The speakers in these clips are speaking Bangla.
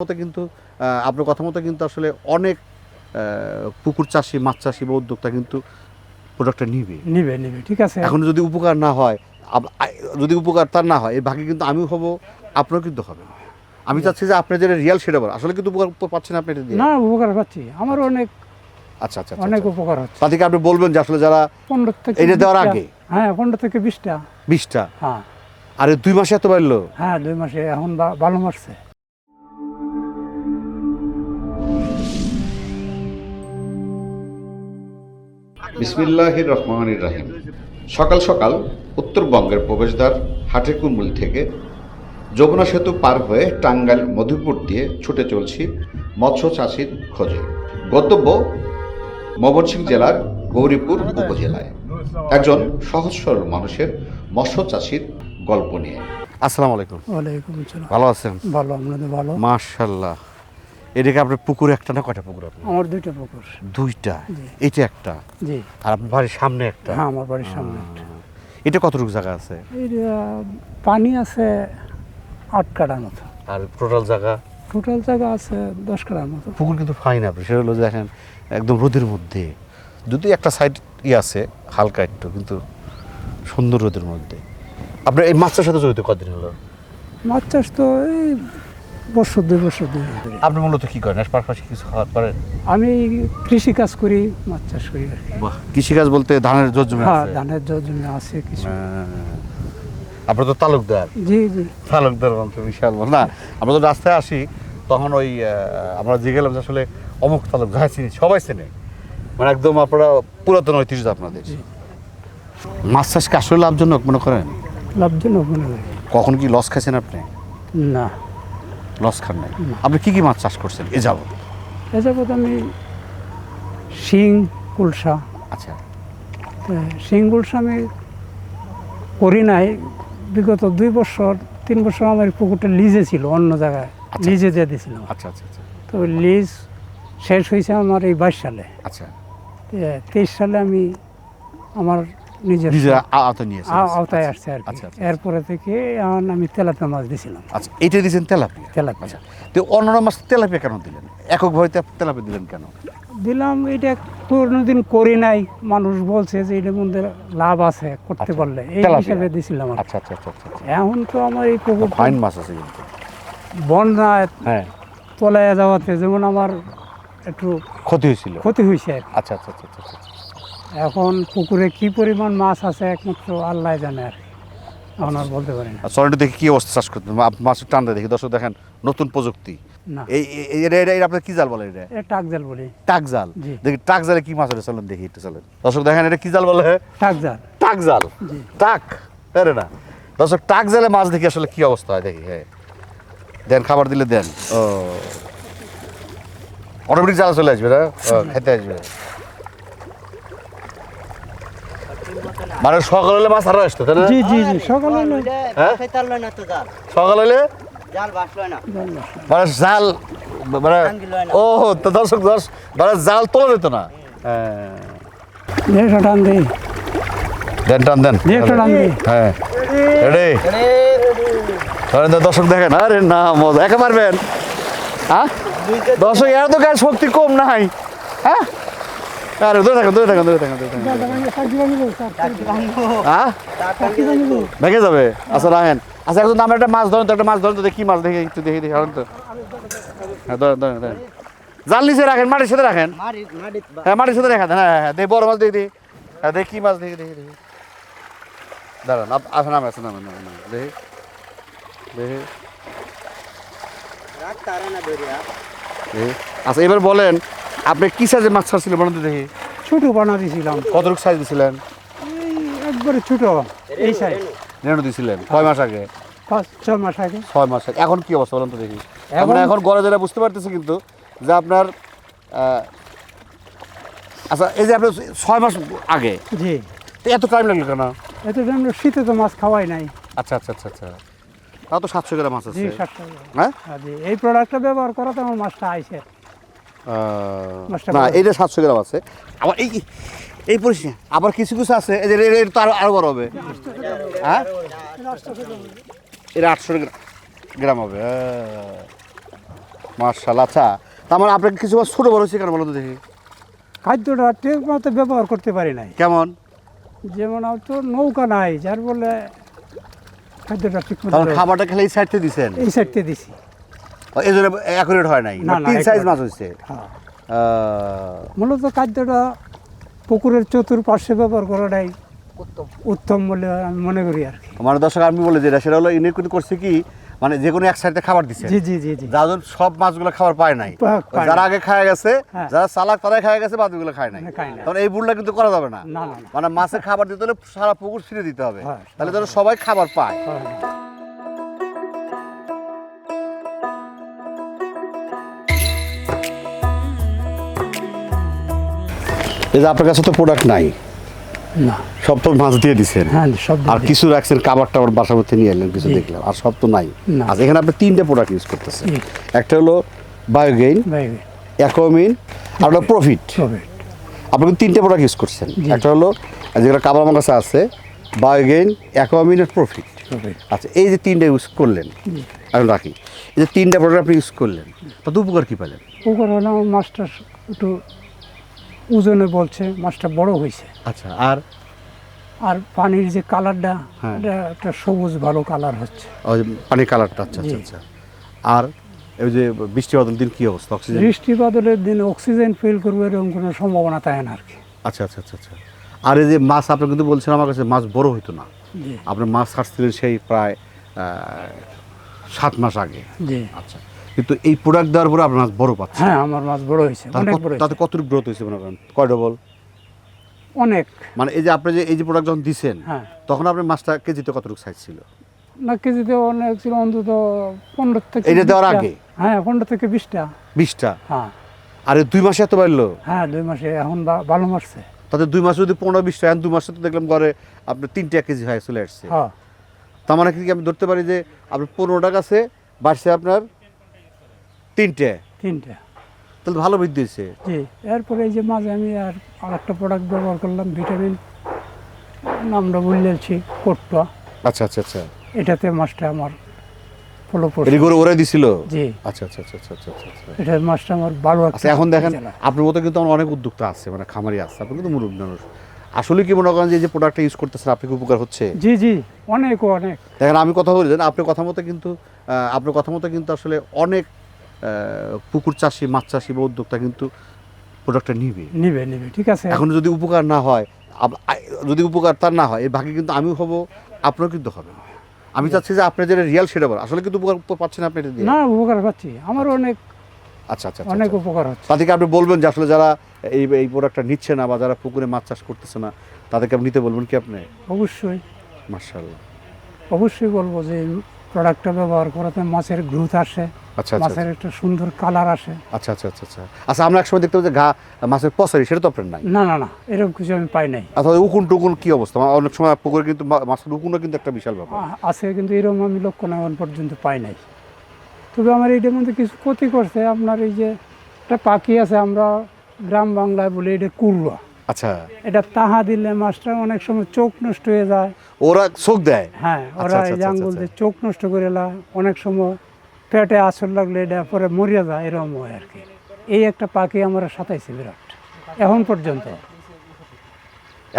মতো কিন্তু আপনার কথা মতো কিন্তু আসলে অনেক পুকুর চাষি মাছ চাষি বা উদ্যোক্তা কিন্তু প্রোডাক্টটা নিবে। নিবে নিবে ঠিক আছে। এখন যদি উপকার না হয় যদি উপকার তার না হয় এই ভাগে কিন্তু আমিও হব আপনারও কিন্তু হবে আমি চাচ্ছি যে আপনি যেটা রিয়াল সেটা বলেন। আসলে কিন্তু উপকার পাচ্ছেন আপনি এটা দিয়ে। না উপকার পাচ্ছি। আমার অনেক আচ্ছা আচ্ছা অনেক আচ্ছা। উপকার হচ্ছে। তাদেরকে আপনি বলবেন যে আসলে যারা পনেরো থেকে এটা দেওয়ার আগে? হ্যাঁ পনেরো থেকে বিশটা। বিশটা? হ্যাঁ। আরে দুই মাসে এত বাড়লো? হ্যাঁ দুই মাসে। এখন বা- ভালো মারছে। বিসমিল্লাহির রহমানির রাহিম। সকাল সকাল উত্তরবঙ্গের প্রবেশদ্বার হাটেকুমুল থেকে যমুনা সেতু পার হয়ে টাঙ্গাইল মধুপুর দিয়ে ছুটে চলছি মৎস্য চাষির খোঁজে। গন্তব্য ময়মনসিংহ জেলার গৌরীপুর উপজেলায়। একজন সহজ সরল মানুষের মৎস্য চাষির গল্প নিয়ে। আসসালামু আলাইকুম। ওয়ালাইকুম আসসালাম। ভালো আছেন? ভালো আপনাদের ভালো? মাশাল্লাহ এটাকে আপনার পুকুর একটা না কয়টা পুকুর আপনার? আমার দুইটা পুকুর। দুইটা। এটা একটা? জি। আর আপনার বাড়ির সামনে একটা? হ্যাঁ আমার বাড়ির সামনে একটা। এটা কতটুকু জায়গা আছে? পানি আছে আট কাটার মতো। আর টোটাল জায়গা? টোটাল জায়গা আছে দশ কাটার মতো। পুকুর কিন্তু ফাইন আপনি। সেটা হলো দেখেন একদম রোদের মধ্যে। যদি একটা সাইড ই আছে হালকা একটু কিন্তু সুন্দর রোদের মধ্যে। আপনার এই মাছটার সাথে জড়িত কদিন হলো? মাছ চাষ তো এই বছর দুই বছর দুই। আপনি মূলত কি করেন? পাশাপাশি কিছু খাওয়ার পরে আমি কৃষি কাজ করি মাছ চাষ করি আর কি। বাহ কৃষিকাজ বলতে ধানের জোর জমি হ্যাঁ ধানের জন্য আছে কিছু। হ্যাঁ। আপনার তো তালুকদার। জি জি। তালুকদার বলতে বিশাল। না আমরা তো রাস্তায় আসি তখন ওই আমরা যে গেলাম যে আসলে অমুক তালুক যাই চিনি সবাই চেনে। মানে একদম আপনারা পুরাতন ঐতিহ্য আপনাদের। মাছ চাষকে আসলে লাভজনক মনে করেন? লাভজনক মনে হয়। কখন কি লস খাইছেন আপনি? না। লস খান নাই। আপনি কি কি মাছ চাষ করছেন? এ যাবত এ যাবৎ আমি শিং কুলসা। আচ্ছা। তা শিং কুলসা আমি করি নাই। বিগত দুই বছর তিন বছর আমার পুকুরটা লিজে ছিল অন্য জায়গায়। আচ্ছা। লিজে দিয়ে দিয়েছিলাম। আচ্ছা আচ্ছা আচ্ছা। তো লিজ শেষ হয়েছে আমার এই বাইশ সালে। আচ্ছা। তেইশ সালে আমি আমার নিজের আওতা আওতায় আসছে আর কি। আচ্ছা, আচ্ছা, এরপরে থেকে এখন আমি তেলাপিয়া মাছ দিয়েছিলাম আচ্ছা এইটা দিয়েছেন তেলাপিয়া? তেলাপিয়া। আচ্ছা তো অন্যান্য মাছ তেলাপিয়া কেন দিলেন? এককভাবে তে- তেলাপিয়া দিলেন কেন? দিলাম এটা কোনোদিন করি নাই। মানুষ বলছে যে এটার মধ্যে লাভ আছে করতে আচ্ছা, পারলে। এই। হিসাবে দিছিলাম আচ্ছা আচ্ছা আচ্ছা আচ্ছা আচ্ছা। এখন তো আমার এই পুকুর ফাইন মাছ আছে কিন্তু। হ্যাঁ। তলায় যাওয়াতে যেমন আমার একটু ক্ষতি হয়েছিল। ক্ষতি হয়েছে। আচ্ছা আচ্ছা আচ্ছা আচ্ছা আচ্ছা। এখন পুকুরে কি পরিমাণ মাছ আছে একমাত্র আল্লাহ জানে আর এখন আর বলতে পারি না। সরেন্টো দেখি কি অবস্থা চাষ করতেন মা- মাছের টান্ডা দেখি। দর্শক দেখেন নতুন প্রযুক্তি। না। এই এটা এটা আপনার কি জাল বলে এটা? টাক জাল বলি। টাক জাল? দেখি টাক জালে কি মাছ চলেন দেখি একটু চলেন। দর্শক দেখেন এটা কি জাল বলে? টাক জাল। টাক জাল। টাক। আরে না। দর্শক টাক জালে মাছ দেখি আসলে কি অবস্থা হয়? দেখি হ্যাঁ। দেন খাবার দিলে দেন। ও। অটোমেটিক জাল চলে আসবে না? খেতে আসবে। মানে সকাল হলে মাছ আরও আসতো তাই না? জি জি জি সকালে হলো হ্যাঁ? না তো জাল। সকাল হলে? জাল বাসলো না। জাল আসে। মানে জাল মানে হয়। ও তো দর্শক দর্শ মানে জাল তোলা যেত না। হ্যাঁ। দিয়ে টান দিই দেন টান দেন। টান দিই হ্যাঁ। রেডি ধরেন তো দর্শক দেখেন আরে না মজা। একা পারবেন হ্যাঁ দর্শক এর তো গায়ে শক্তি কম নাই। হ্যাঁ? আরে দূরে থাকেন দূরে থাকেন দূরে থাকেন দূরে থাকেন। হ্যাঁ? ভেঙে যাবে। আচ্ছা রাখেন। আচ্ছা এখন আমরা একটা মাছ ধরেন তো একটা মাছ ধরেন তো দেখি কি মাছ দেখি একটু দেখি দেখি ধরেন তো। হ্যাঁ ধরেন ধরেন ধরেন। জাল নিচে রাখেন মাটির সাথে রাখেন। হ্যাঁ মাটির সাথে রেখা দেন হ্যাঁ হ্যাঁ দেখি বড় মাছ দেখি দেখি। হ্যাঁ দেখি কি মাছ দেখি দেখি দেখি। দাঁড়ান আসেন নামে আসেন নামে দেখি। দেখি। রাত তারে না ধরিয়া। দেখি। আচ্ছা এবার বলেন আপনি কি সাইজের মাছ ছাড়ছিলেন বলেন তো দেখি? ছোট বানা দিয়েছিলাম কতটুকু সাইজ দিয়েছিলেন একবারে ছোট এই সাইজ রেণু দিছিলেন। কয় মাস আগে? পাঁচ ছ মাস আগে। ছয় মাস আগে। এখন কি অবস্থা বলেন তো দেখি। এখন এখন- গড়ে যেটা বুঝতে পারতেছি কিন্তু যে আপনার আচ্ছা এই যে আপনার ছয় মাস আগে জি। তো এত টাইম লাগল কেন? এত জন্য শীতে তো মাছ খাওয়াই নাই। আচ্ছা আচ্ছা আচ্ছা আচ্ছা। তাও তো সাতশো গ্রাম মাছ আছে। হ্যাঁ? এই প্রোডাক্টটা ব্যবহার করাতে আমার মাছটা আইসে। না। এইটা সাতশো গ্রাম আছে। আবার এই এই পরিস্থিতি আবার কিছু কিছু আছে এই যে এর তো আরও আরও বড় হবে। হ্যাঁ? এটা আটশো গ্রাম হবে হ্যাঁ। মার্শাল আচ্ছা। তার মানে আপনাকে কিছু ছোট বড় হয়েছে কেন বলো তো দেখি। খাদ্যটা ঠিক মতো ব্যবহার করতে পারি নাই। কেমন? যেমন তো নৌকা নাই যার বলে খাদ্যটা ঠিক মতো খাবারটা খেলে এই সাইডতে দিছেন? এই সাইডতে দিছি। এই জন্য অ্যাকুরেট হয় নাই? না, মানে তিন সাইজ মাছ হয়েছে হ্যাঁ মূলত খাদ্যটা পুকুরের চতুর্পার্শ্বে ব্যবহার করাটাই উত্তম। বলে আমি মনে করি আর কি। মানে দর্শক আমি বলে যেটা সেটা হলো কিন্তু করছে কি মানে যে কোনো এক সাইডে খাবার দিচ্ছে জি জি জি যাদের সব মাছগুলো খাবার পায় নাই। যারা আগে খায় গেছে হ্যাঁ। যারা চালাক তারাই খায় গেছে বাকিগুলো খায় নাই। তখন এই বুড়লা কিন্তু করা যাবে না। মানে মাছের খাবার দিতে হলে সারা পুকুর ছিঁড়ে দিতে হবে। তাহলে যেন সবাই খাবার পায়। এই যে আপনার কাছে তো প্রোডাক্ট নাই। না। সব তো মাছ দিয়ে দিচ্ছেন হ্যাঁ সব আর কিছু রাখছেন কাবার টাবার বাসার মধ্যে নিয়ে এলেন কিছু দেখলাম আর সব তো নাই। না। আচ্ছা এখানে আপনি তিনটে প্রোডাক্ট ইউজ করতেছেন। একটা হলো বায়োগেইন অ্যাকোমিন আর হলো প্রফিট আপনি তিনটে প্রোডাক্ট ইউজ করছেন। একটা হলো যেগুলো কাবার আমার কাছে আছে বায়োগেইন অ্যাকোমিন আর প্রফিট আচ্ছা এই যে তিনটে ইউজ করলেন এখন রাখি। এই যে তিনটে প্রোডাক্ট আপনি ইউজ করলেন তাতে উপকার কী পেলেন পুকুর হলে মাছটা একটু ওজনে বলছে মাছটা বড় হয়েছে। আচ্ছা আর? আর পানির যে কালারটা হ্যাঁ। এটা একটা সবুজ ভালো কালার হচ্ছে। ওই পানির কালারটা আচ্ছা আচ্ছা আচ্ছা। আর এই যে বৃষ্টি বাদল দিন কী অবস্থা অক্সিজেন? বৃষ্টি বাদলের দিনে অক্সিজেন ফিল করবে এরকম কোনো সম্ভাবনা থাকে না আর কি। আচ্ছা আচ্ছা আচ্ছা আচ্ছা। আর এই যে মাছ আপনি কিন্তু বলছেন আমার কাছে মাছ বড় হইতো না। আপনি মাছ ছাড়ছিলেন সেই প্রায় সাত মাস আগে। জি। আচ্ছা। কিন্তু এই প্রোডাক্ট দেওয়ার পরে আপনার মাছ বড় পাচ্ছে। হ্যাঁ আমার মাছ বড় হয়েছে অনেক বড় তাতে কতটুকু গ্রোথ হয়েছে মনে করেন? কয় ডবল অনেক। মানে এই যে আপনি যে এই যে প্রোডাক্ট যখন দিছেন হ্যাঁ। তখন আপনার মাছটা কেজিতে কতটুকু সাইজ ছিল? না কেজিতে অনেক ছিল অন্তত পনেরো থেকে এটা দেওয়ার আগে? হ্যাঁ পনেরো থেকে বিশটা। বিশটা? হ্যাঁ। আরে দুই মাসে এত বাড়লো? হ্যাঁ দুই মাসে এখন বা- ভালো মারছে। তাতে দুই মাসে যদি পনেরো বিশটা এখন দুই মাসে তো দেখলাম ঘরে আপনার তিনটে কেজি হয়ে চলে আসছে। হ্যাঁ। তার মানে কি আমি ধরতে পারি যে আপনার পনেরোটা গাছে বাড়ছে আপনার তিনটে? তিনটা। তাহলে ভালো বৃদ্ধি হয়েছে। জি এরপরে এই যে মাঝে আমি আর আর একটা প্রোডাক্ট ব্যবহার করলাম ভিটামিন নামটা বললেছি কোটটা। আচ্ছা আচ্ছা আচ্ছা। এটাতে মাছটা আমার ওরাই দিছিল? জি। আচ্ছা আচ্ছা আচ্ছা আচ্ছা আচ্ছা আচ্ছা, এটা মাছটা আমার ভালো আচ্ছা এখন দেখেন। আপনার মতো কিন্তু আমার অনেক উদ্যোক্তা আছে মানে খামারি আছে আপনি কিন্তু মুরব্বী মানুষ। আসলে কি মনে করেন যে যে প্রোডাক্টটা ইউজ করতেছেন আপনি উপকার হচ্ছে? জি জি অনেক অনেক। দেখেন আমি কথা বলি না আপনার কথা মতো কিন্তু আপনার কথা মতো কিন্তু আসলে অনেক পুকুর চাষি মাছ চাষি বা উদ্যোক্তা কিন্তু প্রোডাক্টটা নিবে। নিবে নিবে ঠিক আছে। এখন যদি উপকার না হয় যদি উপকার তার না হয় এই ভাগে কিন্তু আমি হব আপনারও কিন্তু হবে আমি চাচ্ছি যে আপনি যেটা রিয়াল সেটা বলেন। আসলে কিন্তু উপকার পাচ্ছেন আপনি এটা দিয়ে। না উপকার পাচ্ছি। আমার অনেক আচ্ছা আচ্ছা আচ্ছা, অনেক আচ্ছা। উপকার হচ্ছে। তাদেরকে আপনি বলবেন যে আসলে যারা এই এই প্রোডাক্টটা নিচ্ছে না বা যারা পুকুরে মাছ চাষ করতেছে না তাদেরকে আপনি নিতে বলবেন কি আপনি? অবশ্যই। মার্শাল্লাহ অবশ্যই বলব যে প্রোডাক্টটা ব্যবহার করাতে মাছের গ্রোথ আসে। আচ্ছা আচ্ছা মাছের একটা সুন্দর কালার আসে। আচ্ছা আচ্ছা আচ্ছা আচ্ছা। আচ্ছা আমরা একসময় দেখতে যে ঘা মাছের পসারি সেটা তো আপনার নাই? না না না এরকম কিছু আমি পাই নাই। অথবা উকুন টুকুন কি অবস্থা? অনেক সময় পুকুরে কিন্তু মাছের উকুনও কিন্তু একটা বিশাল ব্যাপার। আছে কিন্তু এরকম আমি লক্ষ্য না এখন পর্যন্ত পাই নাই। তবে আমার এইটার মধ্যে কিছু ক্ষতি করছে আপনার এই যে একটা পাখি আছে আমরা গ্রাম বাংলায় বলি এটা কুড়ুয়া আচ্ছা। এটা তাহা দিলে মাছটা অনেক সময় চোখ নষ্ট হয়ে যায়। ওরা চোখ দেয়? হ্যাঁ আচ্ছা, ওরা আচ্ছা, এই আচ্ছা, আঙ্গুল আচ্ছা। দিয়ে চোখ নষ্ট করে অনেক সময় পেটে আসর লাগলে এটা পরে মরিয়া যায় এরকম হয় আর কি। এই একটা পাখি আমার সাতাইছি বিরাট এখন পর্যন্ত।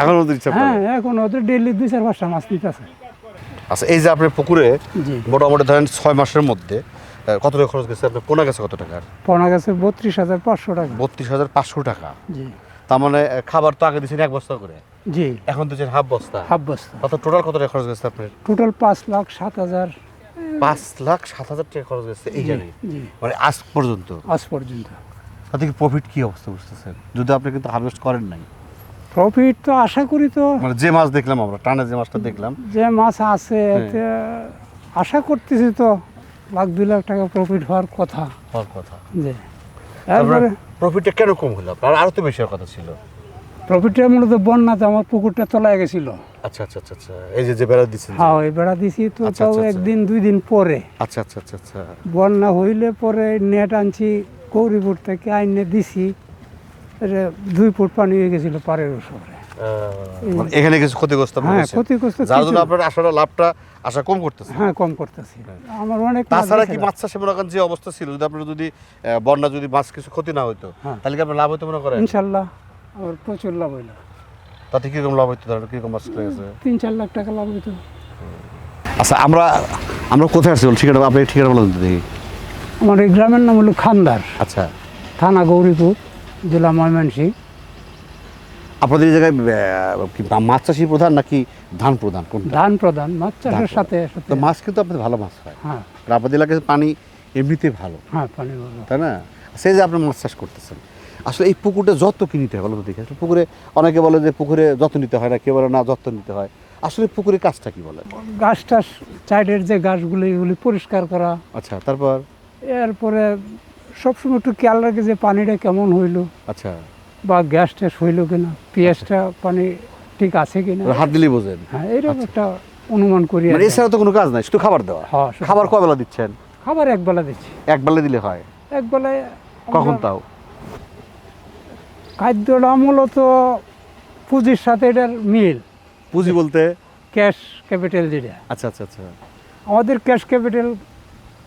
এখন ওদের ইচ্ছা হ্যাঁ এখন ওদের ডেলি দুই চার পাঁচটা মাছ নিতেছে। আচ্ছা এই যে আপনার পুকুরে মোটামুটি ধরেন ছয় মাসের মধ্যে কত টাকা খরচ গেছে আপনার পোনা গেছে কত টাকার পোনা গেছে বত্রিশ হাজার পাঁচশো টাকা। বত্রিশ হাজার পাঁচশো টাকা। জি। তার মানে খাবার তো আগে দিয়েছেন এক বস্তা করে? জি। এখন দিচ্ছেন হাফ বস্তা? হাফ বস্তা। কত টোটাল কত টাকা খরচ গেছে আপনার? টোটাল পাঁচ লাখ সাত হাজার পাঁচ লাখ সাত হাজার টাকা খরচ গেছে এই জানি জি। মানে আজ পর্যন্ত। আজ পর্যন্ত। তাতে কি প্রফিট কি অবস্থা বুঝতেছেন? যদি আপনি কিন্তু হারভেস্ট করেন নাই। প্রফিট তো আশা করি তো মানে যে মাছ দেখলাম আমরা টানে যে মাছটা দেখলাম। যে মাছ আছে এতে আশা করতেছি তো লাখ দুই লাখ টাকা প্রফিট হওয়ার কথা। হওয়ার কথা। যে তারপরে প্রফিটটা কেন কম হলো আপনার? আরও তো বেশি হওয়ার কথা ছিল। প্রফিটটা মূলত বন্যাতে আমার পুকুরটা তলায় গেছিল। আচ্ছা আচ্ছা আচ্ছা আচ্ছা। এই যে যে বেড়া দিচ্ছেন যে। হ্যাঁ ওই বেড়া দিছি তো আচ্ছা, তাও আচ্ছা, আচ্ছা। একদিন দুই দিন পরে। আচ্ছা আচ্ছা আচ্ছা আচ্ছা। বন্যা হইলে পরে নেট আনছি কৌরিপুর থেকে আইনে দিছি। দুই ফুট পানি হয়ে গেছিল পাড়ের উপরে মানে এখানে কিছু ক্ষতিগ্রস্ত হ্যাঁ, ক্ষতিগ্রস্ত যার জন্য আপনার আশাটা লাভটা আশা কম করতেছে। হ্যাঁ কম করতেছি। আমার অনেক মাছ তাছাড়া কি মাছ চাষে মনে করেন যে অবস্থা ছিল যদি আপনার যদি বন্যা যদি মাছ কিছু ক্ষতি না হইতো হ্যাঁ। তাহলে কি আপনার লাভ হইতো মনে করেন? ইনশাল্লাহ আমার প্রচুর লাভ হইল। তাতে কীরকম লাভ হইতো? ধরেন কীরকম মাছ লেগেছে তিন চার লাখ টাকা লাভ হইতো। আচ্ছা আমরা আমরা কোথায় আসছি ঠিকানা আপনি ঠিকানা বলেন দেখি। আমার এই গ্রামের নাম হলো খান্দার। আচ্ছা। থানা গৌরীপুর জেলা ময়মনসিংহ। আপনাদের এই জায়গায় কি মাছ চাষি প্রধান নাকি ধান প্রধান? কোনটা? ধান প্রধান মাছ চাষের সাথে সাথে। তো মাছ কিন্তু আপনাদের ভালো মাছ হয়। হ্যাঁ। আপনাদের এলাকায় পানি এমনিতে ভালো। হ্যাঁ পানি ভালো। তাই না? সেই যে আপনি মাছ চাষ করতেছেন আসলে এই পুকুরটা যত্ন কি নিতে হয় বলো তো দেখি। আসলে পুকুরে অনেকে বলে যে পুকুরে যত্ন নিতে হয় না কেউ বলে না যত্ন নিতে হয়। আসলে পুকুরের কাজটা কি বলে? গাছ টাছ সাইডের যে গাছগুলি এগুলি পরিষ্কার করা। আচ্ছা তারপর? এরপরে সবসময় একটু খেয়াল রাখে যে পানিটা কেমন হইল। আচ্ছা। বা গ্যাস ট্যাস হইল কিনা পেঁয়াজটা পানি ঠিক আছে কিনা। হাত দিলেই বোঝেন। হ্যাঁ এরকম একটা অনুমান করি আর মানে এছাড়া তো কোনো কাজ নাই শুধু খাবার দেওয়া। হ্যাঁ, খাবার কবেলা দিচ্ছেন? খাবার একবেলা দিচ্ছি। এক বেলা দিলে হয়? একবেলায় কখন তাও? খাদ্যটা মূলত পুঁজির সাথে এটার মিল। পুঁজি বলতে? ক্যাশ ক্যাপিটাল যেটা। আচ্ছা আচ্ছা আচ্ছা। আমাদের ক্যাশ ক্যাপিটাল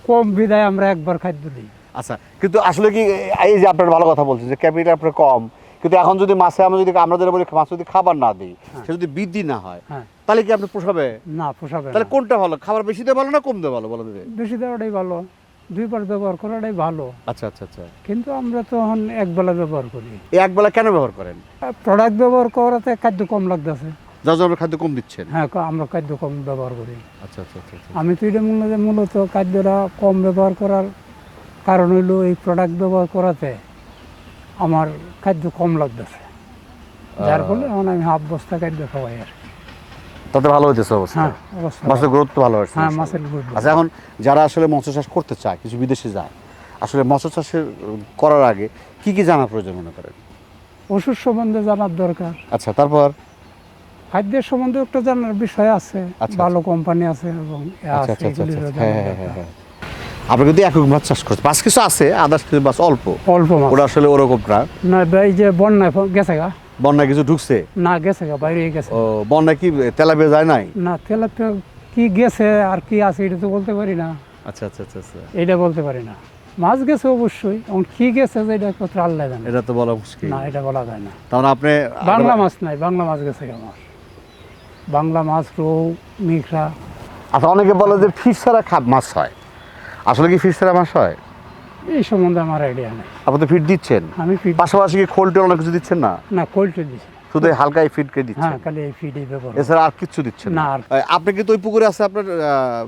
কম বিদায় আমরা একবার খাদ্য দিই। আচ্ছা কিন্তু আসলে কি এই যে আপনার ভালো কথা বলছেন যে ক্যাপিটাল আপনার কম কিন্তু এখন যদি মাছে আমরা যদি আমরা বলি মাছ যদি খাবার না দিই সে যদি বৃদ্ধি না হয় হ্যাঁ। তাহলে কি আপনি পোষাবে? না পোষাবে তাহলে কোনটা ভালো? খাবার বেশি দেওয়া ভালো না কম দেওয়া ভালো বলো বেশি দেওয়াটাই ভালো। দুইবার ব্যবহার করাটাই ভালো। আচ্ছা আচ্ছা আচ্ছা। কিন্তু আমরা তো এখন একবেলা ব্যবহার করি। একবেলা কেন ব্যবহার করেন? প্রোডাক্ট ব্যবহার করাতে খাদ্য কম লাগতেছে। যার জন্য খাদ্য কম দিচ্ছেন? হ্যাঁ আমরা খাদ্য কম ব্যবহার করি। আচ্ছা আচ্ছা আচ্ছা আচ্ছা। আমি তো এটা মূলত মূলত খাদ্যটা কম ব্যবহার করার কারণ হইল এই প্রোডাক্ট ব্যবহার করাতে আমার খাদ্য কম লাগতেছে। যার ফলে এখন আমি হাফ বস্তা খাদ্য খাওয়াই আর কি। তাতে ভালো হইতেছে অবস্থা। হ্যাঁ মাছের গ্রোথ তো ভালো হচ্ছে হ্যাঁ আচ্ছা এখন যারা আসলে মৎস্য চাষ করতে চায় কিছু বিদেশে যায় আসলে মৎস্য চাষের করার আগে কি কি জানা প্রয়োজন মনে করেন? ওষুধ সম্বন্ধে জানার দরকার। আচ্ছা তারপর? খাদ্যের সম্বন্ধে একটা জানার বিষয় আছে। আচ্ছা, ভালো কোম্পানি আছে এবং আচ্ছা আছে আচ্ছা আচ্ছা হ্যাঁ হ্যাঁ হ্যাঁ হ্যাঁ। আপনি কিন্তু একক মাছ চাষ করছেন মাছ কিছু আছে আদার্স কিছু মাছ অল্প। অল্প মাছ। ওটা আসলে ওরকম না। না এই যে বন্যায় গেছে গা। বন্যায় কিছু ঢুকছে? না গেছে গা বাইরে গেছে। ও বন্যায় কি তেলাপিয়া যায় নাই? না তেলাপিয়া কি গেছে আর কি আছে এটা তো বলতে পারি না। আচ্ছা আচ্ছা আচ্ছা আচ্ছা। এটা বলতে পারি না। মাছ গেছে অবশ্যই এখন কি গেছে যে এটা একমাত্র আল্লাহ জানে। এটা তো বলা মুশকিল। না এটা বলা যায় না। তাহলে আপনি বাংলা মাছ নাই বাংলা মাছ গেছে আমার। বাংলা মাছ রৌ মিখরা আচ্ছা অনেকে বলে যে ফিশ ছাড়া খাপ মাছ হয়। আসলে কি ফিশ ছাড়া মাছ হয়? এই সম্বন্ধে আমার আইডিয়া নেই। আপনি তো ফিট দিচ্ছেন? আমি ফিড পাশাপাশি কি খোল টোল অনেক কিছু দিচ্ছেন না? না কোল্টে দিছি শুধু হালকা এই ফিটকে দিচ্ছেন? হ্যাঁ খালি এই ফিডই ব্যবহার। এছাড়া আর কিচ্ছু দিচ্ছেন না, আর- আপনি কিন্তু ওই পুকুরে আছে আপনার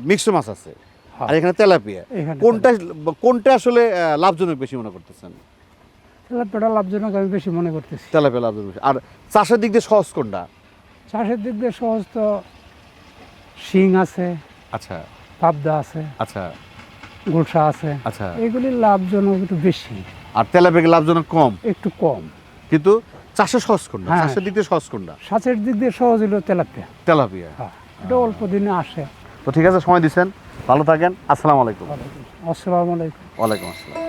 মিক্সড মাছ আছে? হ্যাঁ। আর এখানে তেলাপিয়া। এখানে কোনটা কোনটা আসলে লাভজনক বেশি মনে করতেছেন? তেলাপিয়াটা লাভজনক আমি বেশি মনে করতেছি। তেলাপিয়া লাভজনক বেশি। আর চাষের দিক দিয়ে সহজ কোনটা? চাষের দিক দিয়ে সহজ তো শিং আছে আচ্ছা। পাবদা আছে। আচ্ছা। গুলশা আছে। আচ্ছা। এগুলি লাভজনক একটু বেশি। আর তেলাপিয়া লাভজনক কম? একটু কম। কিন্তু চাষে সহজ কোনটা? হ্যাঁ। চাষের দিক দিয়ে সহজ কোনটা? চাষের দিক দিয়ে সহজ হলো তেলাপিয়া। তেলাপিয়া। হ্যাঁ এটা অল্প দিনে আসে। তো ঠিক আছে সময় দিচ্ছেন ভালো থাকেন। আসসালামু আলাইকুম। আসসালামু আলাইকুম। ওয়ালাইকুম আসসালাম।